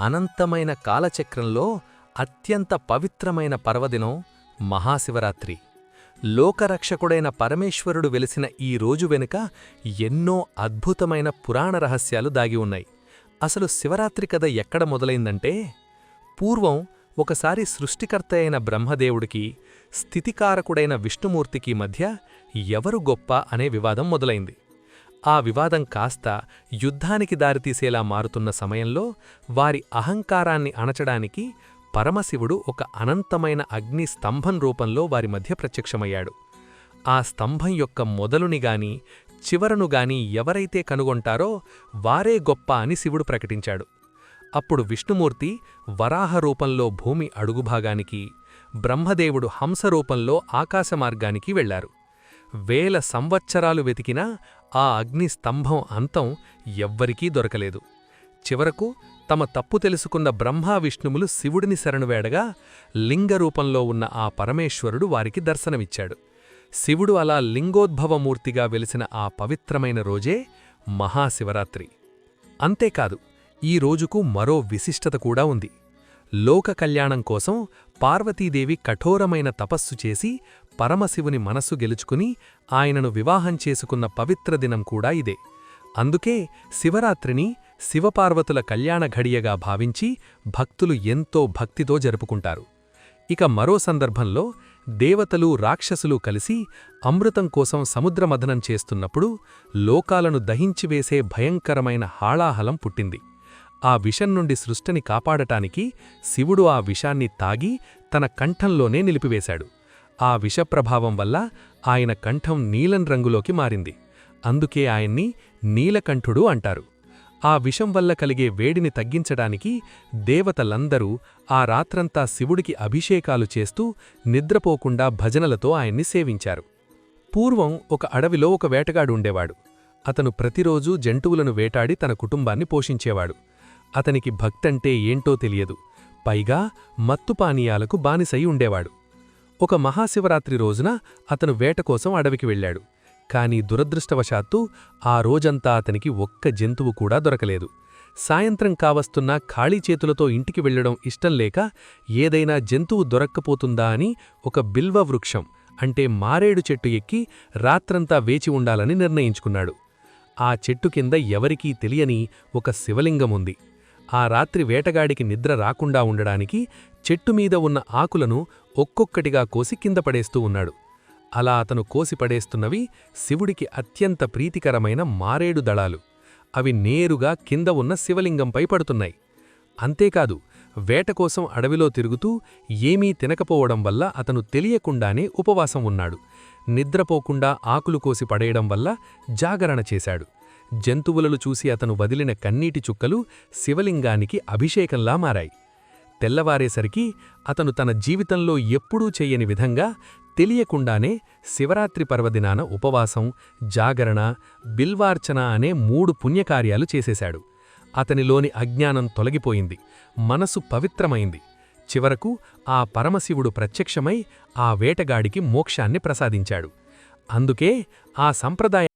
అనంతమైన కాలచక్రంలో అత్యంత పవిత్రమైన పర్వదినం మహాశివరాత్రి. లోకరక్షకుడైన పరమేశ్వరుడు వెలిసిన ఈ రోజు వెనుక ఎన్నో అద్భుతమైన పురాణ రహస్యాలు దాగి ఉన్నాయి. అసలు శివరాత్రి కథ ఎక్కడ మొదలైందంటే పూర్వం ఒకసారి సృష్టికర్త అయిన బ్రహ్మదేవుడికి స్థితికారకుడైన విష్ణుమూర్తికి మధ్య ఎవరు గొప్ప అనే వివాదం మొదలైంది. ఆ వివాదం కాస్త యుద్ధానికి దారితీసేలా మారుతున్న సమయంలో వారి అహంకారాన్ని అణచడానికి పరమశివుడు ఒక అనంతమైన అగ్ని స్తంభం రూపంలో వారి మధ్య ప్రత్యక్షమయ్యాడు. ఆ స్తంభం యొక్క మొదలునిగాని చివరనుగాని ఎవరైతే కనుగొంటారో వారే గొప్ప అని శివుడు ప్రకటించాడు. అప్పుడు విష్ణుమూర్తి వరాహ రూపంలో భూమి అడుగుభాగానికి బ్రహ్మదేవుడు హంసరూపంలో ఆకాశమార్గానికి వెళ్ళారు వేల సంవత్సరాలు వెతికినా ఆ అగ్ని స్తంభం అంతం ఎవ్వరికీ దొరకలేదు. చివరకు తమ తప్పు తెలుసుకున్న బ్రహ్మా విష్ణువులు శివుడిని శరణువేడగా లింగరూపంలో ఉన్న ఆ పరమేశ్వరుడు వారికి దర్శనమిచ్చాడు. శివుడు అలా లింగోద్భవమూర్తిగా వెలిసిన ఆ పవిత్రమైన రోజే మహాశివరాత్రి. అంతేకాదు ఈ రోజుకు మరో విశిష్టత కూడా ఉంది. లోక కళ్యాణం కోసం పార్వతీదేవి కఠోరమైన తపస్సు చేసి పరమశివుని మనస్సు గెలుచుకుని ఆయనను వివాహం చేసుకున్న పవిత్ర దినం కూడా ఇదే. అందుకే శివరాత్రిని శివపార్వతుల కళ్యాణ ఘడియగా భావించి భక్తులు ఎంతో భక్తితో జరుపుకుంటారు. ఇక మరో సందర్భంలో దేవతలు రాక్షసులు కలిసి అమృతం కోసం సముద్రమథనం చేస్తున్నప్పుడు లోకాలను దహించివేసే భయంకరమైన హాళాహలం పుట్టింది. ఆ విషం నుండి సృష్టిని కాపాడటానికి శివుడు ఆ విషాన్ని తాగి తన కంఠంలోనే నిలిపివేశాడు. ఆ విషప్రభావం వల్ల ఆయన కంఠం నీలం రంగులోకి మారింది. అందుకే ఆయన్ని నీలకంఠుడు అంటారు. ఆ విషం వల్ల కలిగే వేడిని తగ్గించడానికి దేవతలందరూ ఆ రాత్రంతా శివుడికి అభిషేకాలు చేస్తూ నిద్రపోకుండా భజనలతో ఆయన్ని సేవించారు. పూర్వం ఒక అడవిలో ఒక వేటగాడు ఉండేవాడు. అతను ప్రతిరోజూ జంతువులను వేటాడి తన కుటుంబాన్ని పోషించేవాడు. అతనికి భక్తంటే ఏంటో తెలియదు. పైగా మత్తుపానీయాలకు బానిసై ఉండేవాడు. ఒక మహాశివరాత్రి రోజున అతను వేట కోసం అడవికి వెళ్ళాడు కాని దురదృష్టవశాత్తు ఆ రోజంతా అతనికి ఒక్క జంతువు కూడా దొరకలేదు. సాయంత్రం కావస్తున్నా ఖాళీ చేతులతో ఇంటికి వెళ్ళడం ఇష్టం లేక ఏదైనా జంతువు దొరక్కపోతుందా అని ఒక బిల్వ వృక్షం అంటే మారేడు చెట్టు ఎక్కి రాత్రంతా వేచి ఉండాలని నిర్ణయించుకున్నాడు. ఆ చెట్టు కింద ఎవరికీ తెలియని ఒక శివలింగముంది ఆ రాత్రి వేటగాడికి నిద్ర రాకుండా ఉండడానికి చెట్టుమీద ఉన్న ఆకులను ఒక్కొక్కటిగా కోసి కింద పడేస్తూ ఉన్నాడు. అలా అతను కోసిపడేస్తున్నవి శివుడికి అత్యంత ప్రీతికరమైన మారేడు దళాలు. అవి నేరుగా కింద ఉన్న శివలింగంపై పడుతున్నాయి. అంతేకాదు వేట కోసం అడవిలో తిరుగుతూ ఏమీ తినకపోవడం వల్ల అతను తెలియకుండానే ఉపవాసం ఉన్నాడు. నిద్రపోకుండా ఆకులు కోసి పడేయడం వల్ల జాగరణ చేశాడు. జంతువులను చూసి అతను వదిలిన కన్నీటి చుక్కలు శివలింగానికి అభిషేకంలా మారాయి. తెల్లవారేసరికి అతను తన జీవితంలో ఎప్పుడూ చెయ్యని విధంగా తెలియకుండానే శివరాత్రి పర్వదినాన ఉపవాసం జాగరణ బిల్వార్చన అనే మూడు పుణ్యకార్యాలు చేసేశాడు. అతనిలోని అజ్ఞానం తొలగిపోయింది మనసు పవిత్రమైంది. చివరకు ఆ పరమశివుడు ప్రత్యక్షమై ఆ వేటగాడికి మోక్షాన్ని ప్రసాదించాడు. అందుకే ఆ సంప్రదాయ